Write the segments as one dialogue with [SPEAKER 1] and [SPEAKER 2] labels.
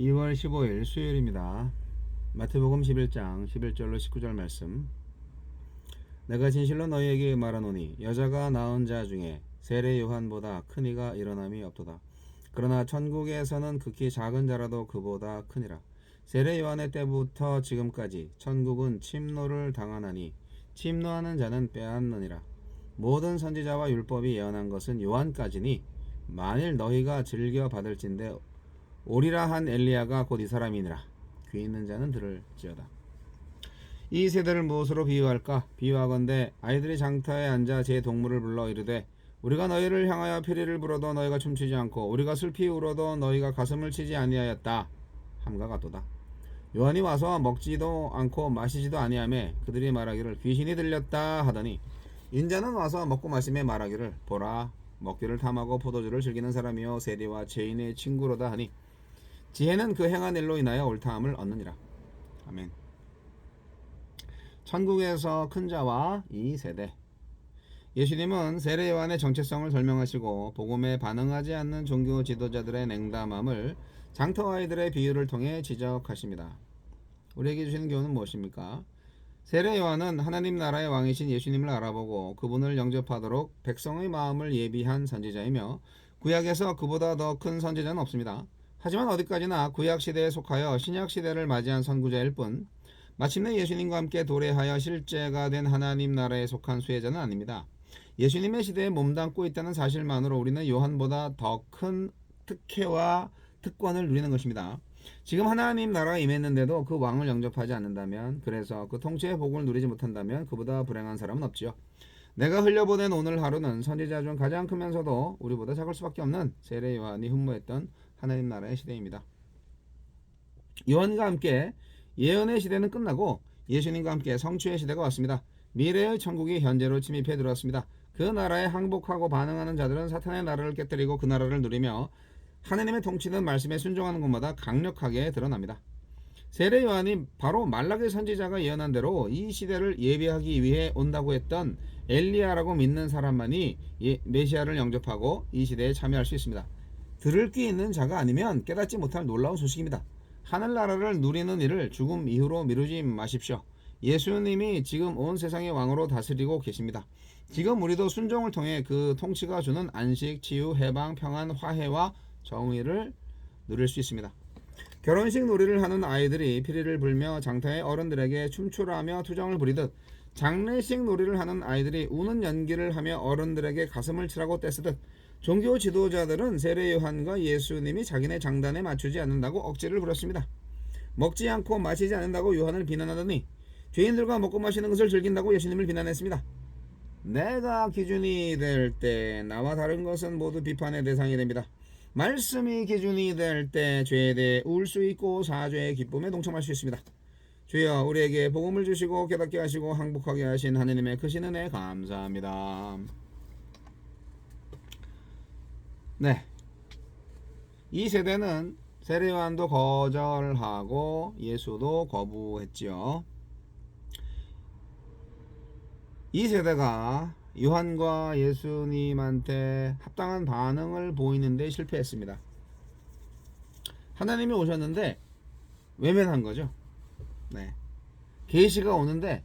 [SPEAKER 1] 2월 15일 수요일입니다. 마태복음 11장 11절로 19절 말씀. 내가 진실로 너희에게 말하노니 여자가 낳은 자 중에 세례 요한보다 큰 이가 일어남이 없도다. 그러나 천국에서는 극히 작은 자라도 그보다 크니라. 세례 요한의 때부터 지금까지 천국은 침노를 당하나니 침노하는 자는 빼앗느니라. 모든 선지자와 율법이 예언한 것은 요한까지니 만일 너희가 즐겨 받을진대 오리라 한 엘리야가 곧 이 사람이니라. 귀 있는 자는 들을지어다. 이 세대를 무엇으로 비유할까? 비유하건대 아이들이 장터에 앉아 제 동물을 불러 이르되 우리가 너희를 향하여 피리를 불어도 너희가 춤추지 않고 우리가 슬피 울어도 너희가 가슴을 치지 아니하였다. 함과 같도다. 요한이 와서 먹지도 않고 마시지도 아니하며 그들이 말하기를 귀신이 들렸다 하더니 인자는 와서 먹고 마시며 말하기를 보라 먹기를 탐하고 포도주를 즐기는 사람이요 세리와 죄인의 친구로다 하니 지혜는 그 행한 일로 인하여 옳다함을 얻느니라. 아멘. 천국에서 큰 자와 이 세대. 예수님은 세례 요한의 정체성을 설명하시고 복음에 반응하지 않는 종교 지도자들의 냉담함을 장터 아이들의 비유를 통해 지적하십니다. 우리에게 주시는 교훈은 무엇입니까? 세례 요한은 하나님 나라의 왕이신 예수님을 알아보고 그분을 영접하도록 백성의 마음을 예비한 선지자이며 구약에서 그보다 더 큰 선지자는 없습니다. 하지만 어디까지나 구약 시대에 속하여 신약 시대를 맞이한 선구자일 뿐 마침내 예수님과 함께 도래하여 실제가 된 하나님 나라에 속한 수혜자는 아닙니다. 예수님의 시대에 몸담고 있다는 사실만으로 우리는 요한보다 더 큰 특혜와 특권을 누리는 것입니다. 지금 하나님 나라가 임했는데도 그 왕을 영접하지 않는다면 그래서 그 통치의 복을 누리지 못한다면 그보다 불행한 사람은 없지요. 내가 흘려보낸 오늘 하루는 선지자 중 가장 크면서도 우리보다 작을 수밖에 없는 세례 요한이 흠모했던 하나님 나라의 시대입니다. 요한과 함께 예언의 시대는 끝나고 예수님과 함께 성취의 시대가 왔습니다. 미래의 천국이 현재로 침입해 들어왔습니다. 그 나라에 항복하고 반응하는 자들은 사탄의 나라를 깨뜨리고 그 나라를 누리며 하나님의 통치는 말씀에 순종하는 곳마다 강력하게 드러납니다. 세례 요한이 바로 말라기 선지자가 예언한 대로 이 시대를 예비하기 위해 온다고 했던 엘리야라고 믿는 사람만이 예, 메시아를 영접하고 이 시대에 참여할 수 있습니다. 들을 귀 있는 자가 아니면 깨닫지 못할 놀라운 소식입니다. 하늘나라를 누리는 일을 죽음 이후로 미루지 마십시오. 예수님이 지금 온 세상의 왕으로 다스리고 계십니다. 지금 우리도 순종을 통해 그 통치가 주는 안식, 치유, 해방, 평안, 화해와 정의를 누릴 수 있습니다. 결혼식 놀이를 하는 아이들이 피리를 불며 장터의 어른들에게 춤추라며 투정을 부리듯 장례식 놀이를 하는 아이들이 우는 연기를 하며 어른들에게 가슴을 치라고 떼쓰듯 종교 지도자들은 세례 요한과 예수님이 자기네 장단에 맞추지 않는다고 억지를 부렸습니다. 먹지 않고 마시지 않는다고 요한을 비난하더니 죄인들과 먹고 마시는 것을 즐긴다고 예수님을 비난했습니다. 내가 기준이 될 때 나와 다른 것은 모두 비판의 대상이 됩니다. 말씀이 기준이 될 때 죄에 대해 울 수 있고 사죄의 기쁨에 동참할 수 있습니다. 주여 우리에게 복음을 주시고 깨닫게 하시고 항복하게 하신 하느님의 크신 은혜 감사합니다. 네. 이 세대는 세례요한도 거절하고 예수도 거부했지요. 이 세대가 요한과 예수님한테 합당한 반응을 보이는데 실패했습니다. 하나님이 오셨는데 외면한 거죠. 네. 계시가 오는데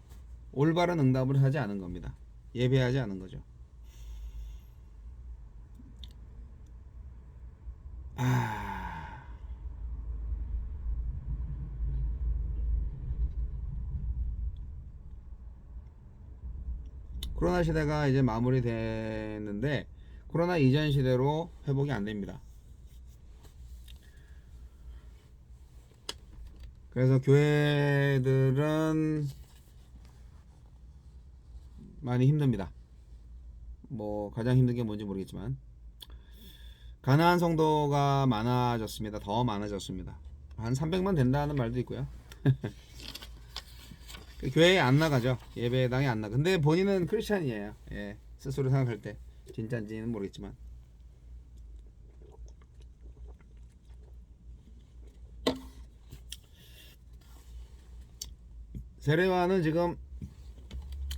[SPEAKER 1] 올바른 응답을 하지 않은 겁니다. 예배하지 않은 거죠. 아. 코로나 시대가 이제 마무리됐는데 코로나 이전 시대로 회복이 안 됩니다. 그래서 교회들은 많이 힘듭니다. 뭐 가장 힘든 게 뭔지 모르겠지만 가난한 성도가 많아졌습니다. 더 많아졌습니다. 한 300만 된다는 말도 있고요. 그 교회에 안 나가죠. 예배당에 안 나. 근데 본인은 크리스찬이에요. 예. 스스로 생각할 때 진짜인지는 모르겠지만. 세례와는 지금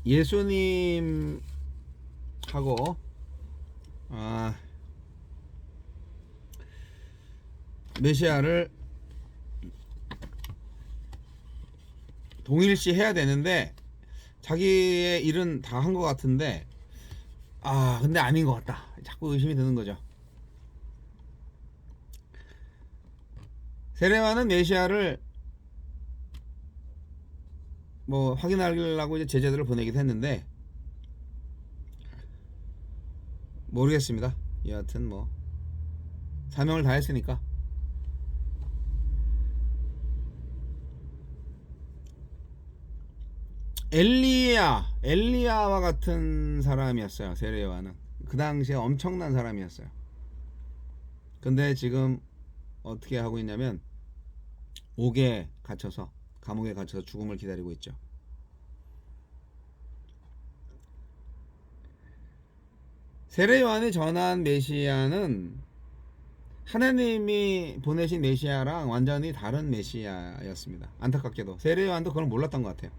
[SPEAKER 1] 예수님하고 아, 메시아를 동일시 해야 되는데 자기의 일은 다 한 것 같은데 아 근데 아닌 것 같다. 자꾸 의심이 드는 거죠. 세례와는 메시아를 뭐 확인하려고 이제 제자들을 보내기도 했는데 모르겠습니다 여하튼 뭐 사명을 다했으니까 엘리야, 엘리야와 같은 사람이었어요. 세례요한은 그 당시에 엄청난 사람이었어요. 근데 지금 어떻게 하고 있냐면 옥에 갇혀서 감옥에 갇혀서 죽음을 기다리고 있죠. 세례 요한이 전한 메시아는 하나님이 보내신 메시아랑 완전히 다른 메시아였습니다. 안타깝게도 세례 요한도 그걸 몰랐던 것 같아요.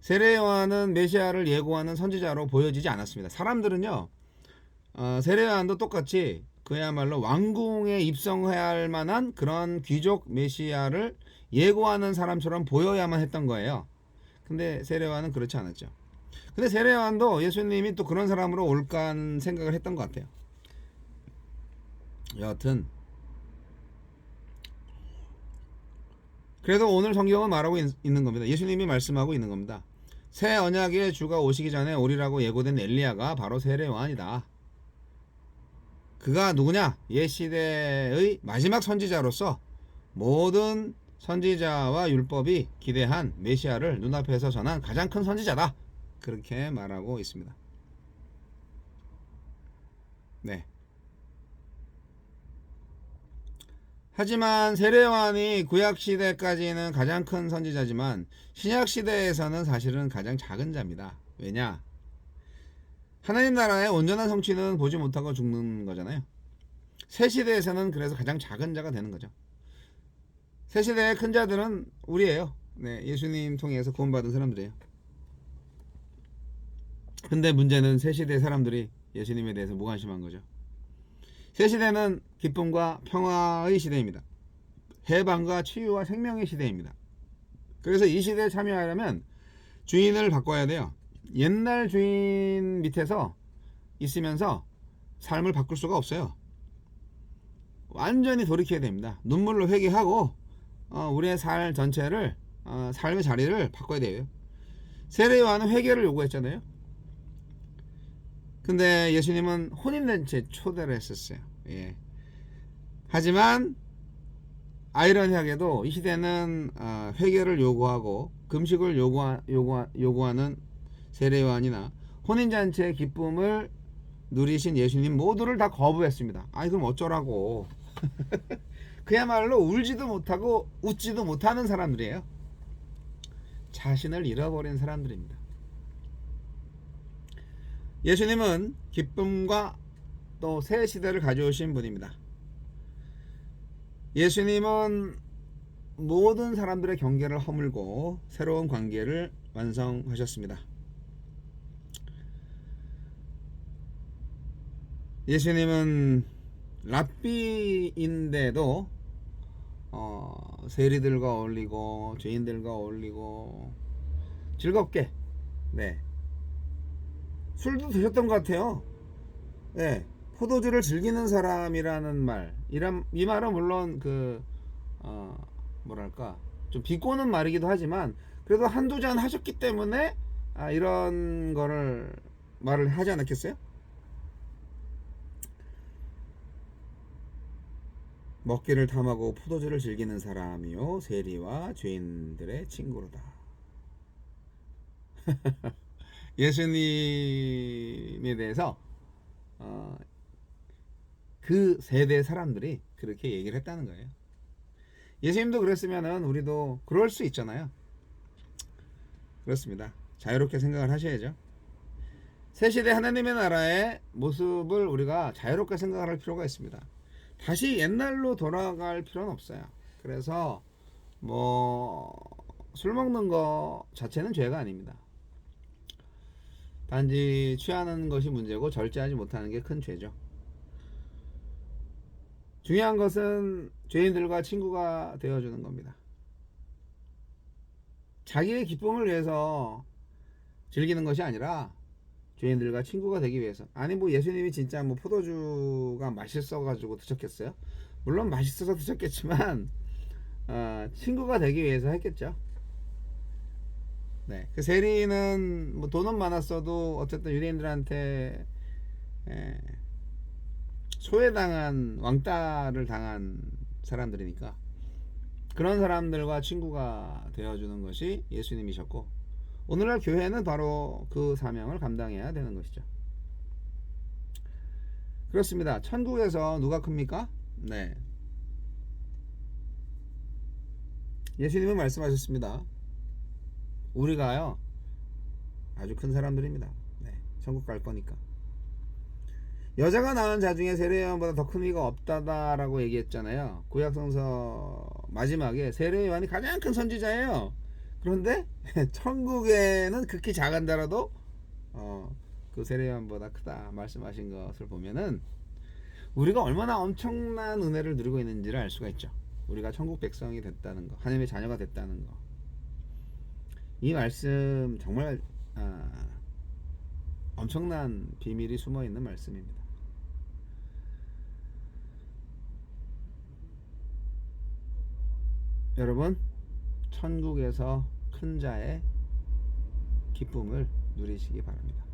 [SPEAKER 1] 세례 요한은 메시아를 예고하는 선지자로 보여지지 않았습니다. 사람들은요, 어, 세례 요한도 똑같이 그야말로 왕궁에 입성해야 할 만한 그런 귀족 메시아를 예고하는 사람처럼 보여야만 했던 거예요. 근데 세례 요한은 그렇지 않았죠. 근데 세례 요한도 예수님이 또 그런 사람으로 올까 하는 생각을 했던 것 같아요. 여하튼 그래도 오늘 성경은 말하고 있, 는 겁니다. 예수님이 말씀하고 있는 겁니다. 새 언약의 주가 오시기 전에 오리라고 예고된 엘리야가 바로 세례 요한이다. 그가 누구냐? 옛 시대의 마지막 선지자로서 모든 선지자와 율법이 기대한 메시아를 눈앞에서 전한 가장 큰 선지자다. 그렇게 말하고 있습니다. 네. 하지만 세례요한이 구약 시대까지는 가장 큰 선지자지만 신약 시대에서는 사실은 가장 작은 자입니다. 왜냐? 하나님 나라의 온전한 성취는 보지 못하고 죽는 거잖아요. 새 시대에서는 그래서 가장 작은 자가 되는 거죠. 새 시대의 큰 자들은 우리예요. 네, 예수님 통해서 구원받은 사람들이에요. 근데 문제는 새 시대 사람들이 예수님에 대해서 무관심한 거죠. 새 시대는 기쁨과 평화의 시대입니다. 해방과 치유와 생명의 시대입니다. 그래서 이 시대에 참여하려면 주인을 바꿔야 돼요. 옛날 주인 밑에서 있으면서 삶을 바꿀 수가 없어요. 완전히 돌이켜야 됩니다. 눈물로 회개하고 어, 우리의 삶 전체를 어, 삶의 자리를 바꿔야 돼요. 세례 요한은 회개를 요구했잖아요. 근데 예수님은 혼인잔치에 초대를 했었어요. 예. 하지만 아이러니하게도 이 시대는 어, 회개를 요구하고 금식을 요구하, 요구하, 요구하는 세례요한이나 혼인잔치의 기쁨을 누리신 예수님 모두를 다 거부했습니다. 아니 그럼 어쩌라고? 그야말로 울지도 못하고 웃지도 못하는 사람들이에요. 자신을 잃어버린 사람들입니다. 예수님은 기쁨과 또 새 시대를 가져오신 분입니다. 예수님은 모든 사람들의 경계를 허물고 새로운 관계를 완성하셨습니다. 예수님은 랍비인데도 어, 세리들과 어울리고 죄인들과 어울리고 즐겁게 네 술도 드셨던 것 같아요. 네 포도주를 즐기는 사람이라는 말 이란 이 말은 물론 그 어, 뭐랄까 좀 비꼬는 말이기도 하지만 그래도 한두 잔 하셨기 때문에 아, 이런 거를 말을 하지 않았겠어요? 먹기를 탐하고 포도주를 즐기는 사람이요 세리와 죄인들의 친구로다. 예수님에 대해서 어, 그 세대 사람들이 그렇게 얘기를 했다는 거예요. 예수님도 그랬으면은 우리도 그럴 수 있잖아요. 그렇습니다. 자유롭게 생각을 하셔야죠. 새 시대 하나님의 나라의 모습을 우리가 자유롭게 생각을 할 필요가 있습니다. 다시 옛날로 돌아갈 필요는 없어요. 그래서 뭐 술 먹는 거 자체는 죄가 아닙니다. 단지 취하는 것이 문제고 절제하지 못하는 게 큰 죄죠. 중요한 것은 죄인들과 친구가 되어주는 겁니다. 자기의 기쁨을 위해서 즐기는 것이 아니라 죄인들과 친구가 되기 위해서. 아니 뭐 예수님이 진짜 뭐 포도주가 맛있어 가지고 드셨겠어요? 물론 맛있어서 드셨겠지만 어, 친구가 되기 위해서 했겠죠. 네, 그 세리는 뭐 돈은 많았어도 어쨌든 유대인들한테 에, 소외당한 왕따를 당한 사람들이니까 그런 사람들과 친구가 되어주는 것이 예수님이셨고 오늘날 교회는 바로 그 사명을 감당해야 되는 것이죠. 그렇습니다. 천국에서 누가 큽니까? 네. 예수님은 말씀하셨습니다. 우리가요 아주 큰 사람들입니다. 네, 천국 갈 거니까. 여자가 낳은 자 중에 세례요한보다 더 큰 이가 없다다라고 얘기했잖아요. 구약성서 마지막에 세례요한이 가장 큰 선지자예요. 그런데 천국에는 극히 작은다라도 어, 그 세례요한보다 크다 말씀하신 것을 보면은 우리가 얼마나 엄청난 은혜를 누리고 있는지를 알 수가 있죠. 우리가 천국 백성이 됐다는 거, 하나님의 자녀가 됐다는 거. 이 말씀 정말 아, 엄청난 비밀이 숨어 있는 말씀입니다. 여러분, 천국에서 큰 자의 기쁨을 누리시기 바랍니다.